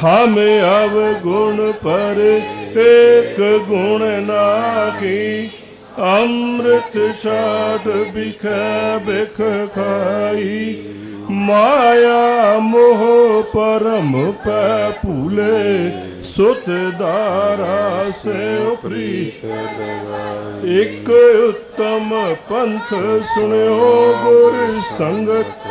हम अवगुण पर एक गुण नाही। अमृत छाट बिख बिख खाई। माया मोह परम पूले सुत दारा से प्रीत एक उत्तम पंथ सुनो गुर संगत।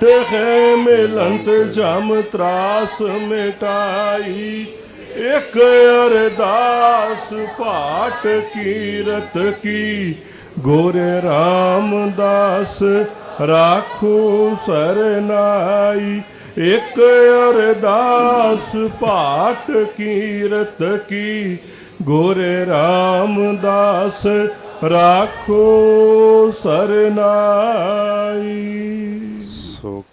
ਸੰਗਤ ਤੇਖੇ ਮਿਲੰਤ ਜਮ ਤਰਾਸ ਮਿਟਾਈ। ਇਕ ਅਰਦਾਸ ਪਾਟ ਕੀਰਤ ਕੀ। ਗੋਰੇ ਰਾਮਦਾਸ ਰਾਖੋ ਸਰਨਾਈ। ਇੱਕ ਅਰਦਾਸ ਪਾਟ ਕੀਰਤ ਕੀ। ਗੋਰੇ ਰਾਮਦਾਸ ਰਾਖੋ ਸਰਨਾਈ।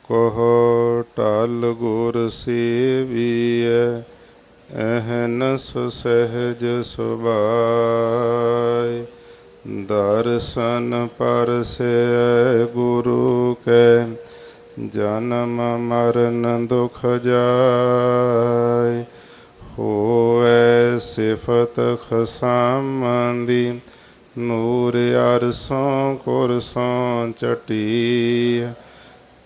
ਕਹੋ ਟਲ ਗੁਰ ਸੇਵੀਐ ਅਹਨਸ ਸਹਿਜ ਸੁਭਾਈ ਦਰਸ਼ਨ ਪਰਸੈ ਗੁਰੂ ਕੈ, ਜਨਮ ਮਰਨ ਦੁਖ ਜਾਏ ਹੋਵੇ ਸਿਫਤ ਖਸਾਮੰਦੀ, ਨੂਰ ਅਰਸੋਂ ਕੁਰਸੋਂ ਚਟੀ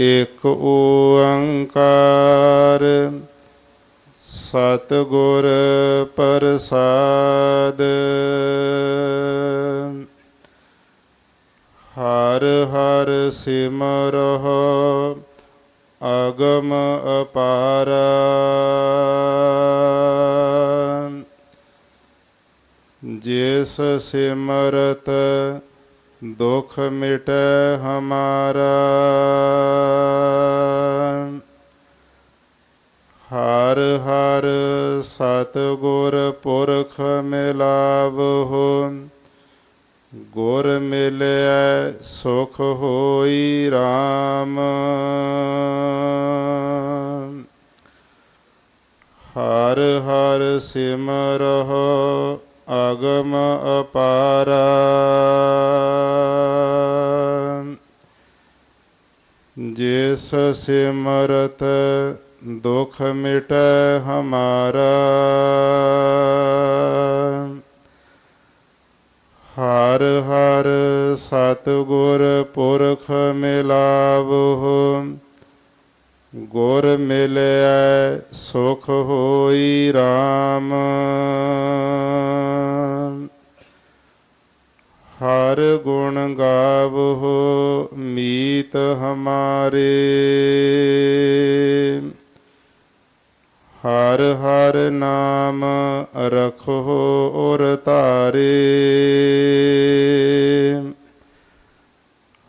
ਇਕ ਓੰਕਾਰ। ਸਤਿਗੁਰ ਪ੍ਰਸਾਦ। ਹਰ ਹਰ ਸਿਮਰਹੁ ਅਗਮ ਅਪਾਰਾ। ਜਿਸ ਸਿਮਰਤ ਦੁਖ ਮਿਟੈ ਹਮਾਰਾ। ਸਤਿਗੁਰ ਪੁਰਖ ਮਿਲਾਵਹੁ, ਗੁਰ ਮਿਲਿਆ ਸੁਖ ਹੋਈ RAM ਹਰ ਹਰ ਸਿਮਰਹੁ ਅਗਮ ਅਪਾਰਾ। ਜਿਸ ਸਿਮਰਤ ਦੁਖ ਮਿਟੈ ਹਮਾਰਾ। ਹਰ ਹਰ ਸਤਿਗੁਰ ਪੁਰਖ ਮਿਲਾਵਹੁ। ਗੁਰ ਮਿਲਿਆ ਸੁਖ ਹੋਈ RAM ਹਰ ਗੁਣ ਗਾਵਹੁ ਮੀਤ ਹਮਾਰੇ। ਹਰ ਹਰ ਨਾਮ ਰਖੋ ਔਰ ਤਾਰੇ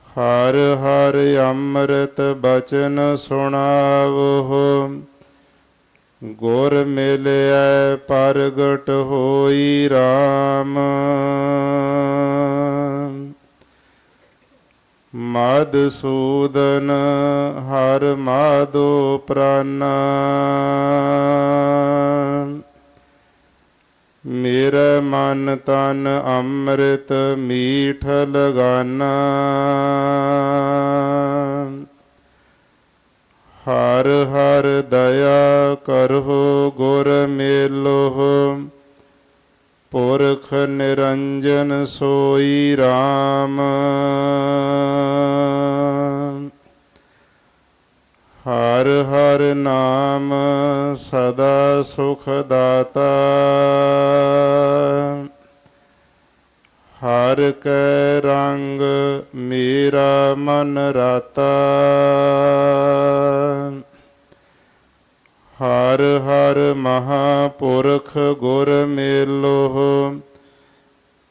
ਹਰ ਹਰ ਅੰਮ੍ਰਿਤ ਬਚਨ ਸੁਣਾਵੋ ਗੁਰ ਮਿਲਿਆ ਪ੍ਰਗਟ ਹੋਈ RAM ਮਦਸੂਦਨ ਹਰ ਮਾਧੋ ਪ੍ਰਾਨਾ। ਮੇਰਾ ਮਨ ਤਨ ਅੰਮ੍ਰਿਤ ਮੀਠ ਲਗਾਨਾ। ਹਰ ਹਰ ਦਇਆ ਕਰਹੁ ਗੁਰ ਮੇਲੋ ਪੁਰਖ ਨਿਰੰਜਨ ਸੋਈ RAM ਹਰ ਹਰ ਨਾਮ ਸਦਾ ਸੁਖ ਦਾਤਾ। ਹਰ ਕੈ ਰੰਗ ਮੇਰਾ ਮਨ ਰਾਤਾ। ਹਰ ਹਰ ਮਹਾਪੁਰਖ ਗੁਰ ਮੇਲੋ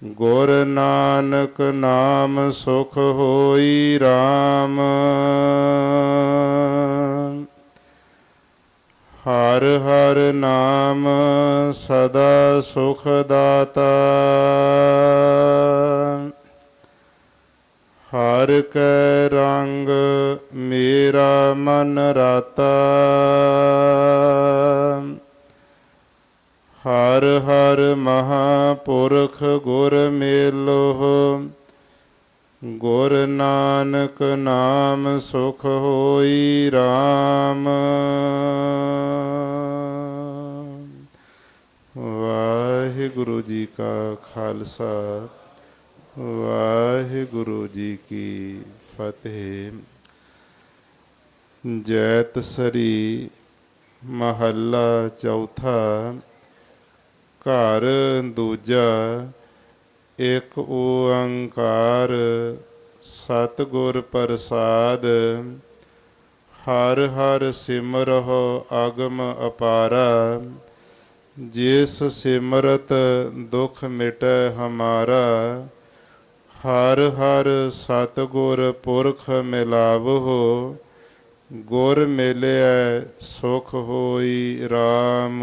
ਗੁਰ ਨਾਨਕ ਨਾਮ ਸੁਖ ਹੋਈ RAM ਹਰ ਹਰ ਨਾਮ ਸਦਾ ਸੁਖ ਦਾਤਾ। ਹਰ ਕੈ ਰੰਗ ਮੇਰਾ ਮਨ ਰਾਤਾ। ਹਰ ਹਰ ਮਹਾਪੁਰਖ ਗੁਰ ਮੇਲੋ ਗੁਰ ਨਾਨਕ ਨਾਮ ਸੁਖ ਹੋਈ RAM ਵਾਹਿਗੁਰੂ ਜੀ ਕਾ ਖਾਲਸਾ। ਵਾਹਿਗੁਰੂ ਜੀ ਕੀ ਫਤਿਹ। ਜੈਤ ਸਰੀ ਮਹੱਲਾ ਚੌਥਾ, ਘਰ ਦੂਜਾ, ਇੱਕ ਓੰਕਾਰ ਸਤਿਗੁਰ ਪ੍ਰਸਾਦ, ਹਰ ਹਰ ਸਿਮਰਹੁ ਅਗਮ ਅਪਾਰਾ, ਜਿਸ ਸਿਮਰਤ ਦੁਖ ਮਿਟੈ ਹਮਾਰਾ। ਹਰ ਹਰ ਸਤਿਗੁਰ ਪੁਰਖ ਮਿਲਾਵਹੁ ਗੁਰ ਮਿਲਿਆ ਸੁਖ ਹੋਈ RAM